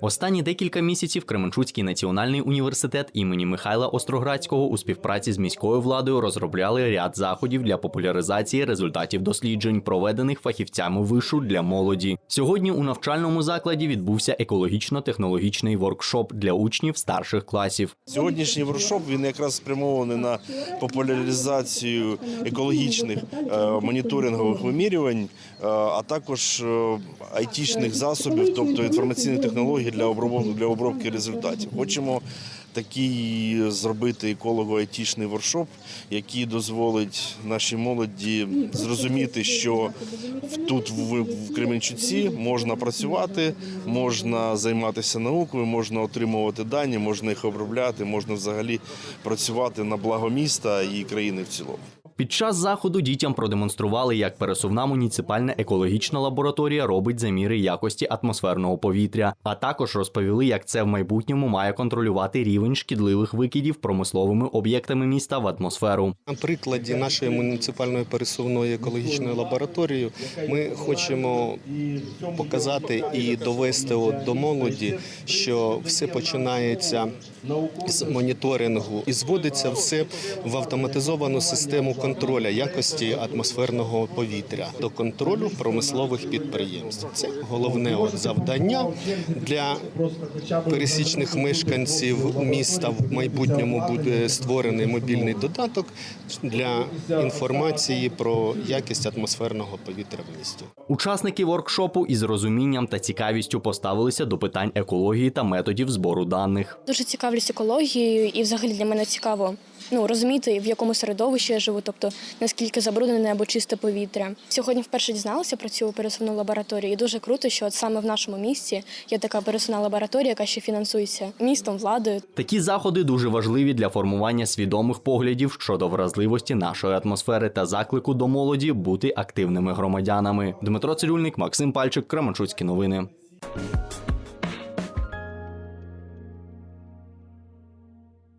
Останні декілька місяців Кременчуцький національний університет імені Михайла Остроградського у співпраці з міською владою розробляли ряд заходів для популяризації результатів досліджень, проведених фахівцями вишу для молоді. Сьогодні у навчальному закладі відбувся екологічно-технологічний воркшоп для учнів старших класів. Сьогоднішній воркшоп він якраз спрямований на популяризацію екологічних е, моніторингових вимірювань, е, а також е, айтішних засобів, тобто інформаційних технологій для обробки, для обробки результатів. Хочемо такий зробити еколого-айтішний воркшоп, який дозволить нашій молоді зрозуміти, що тут в Кременчуці можна працювати, можна займатися наукою, можна отримувати дані, можна їх обробляти, можна взагалі працювати на благо міста і країни в цілому. Під час заходу дітям продемонстрували, як пересувна муніципальна екологічна лабораторія робить заміри якості атмосферного повітря, а також розповіли, як це в майбутньому має контролювати рівень шкідливих викидів промисловими об'єктами міста в атмосферу. На прикладі нашої муніципальної пересувної екологічної лабораторії ми хочемо показати і довести от до молоді, що все починається з моніторингу і зводиться все в автоматизовану систему контроля якості атмосферного повітря до контролю промислових підприємств. Це головне от завдання для пересічних мешканців міста. В майбутньому буде створений мобільний додаток для інформації про якість атмосферного повітря в місті. Учасники воркшопу із розумінням та цікавістю поставилися до питань екології та методів збору даних. Дуже цікавлюсь екологією, і взагалі для мене цікаво ну розуміти, в якому середовищі я живу, тобто наскільки забруднене або чисте повітря. Сьогодні вперше дізналася про цю пересувну лабораторію, і дуже круто, що от саме в нашому місті є така пересувна лабораторія, яка ще фінансується містом, владою. Такі заходи дуже важливі для формування свідомих поглядів щодо вразливості нашої атмосфери та заклику до молоді бути активними громадянами. Дмитро Цирюльник, Максим Пальчик, Кременчуцькі новини.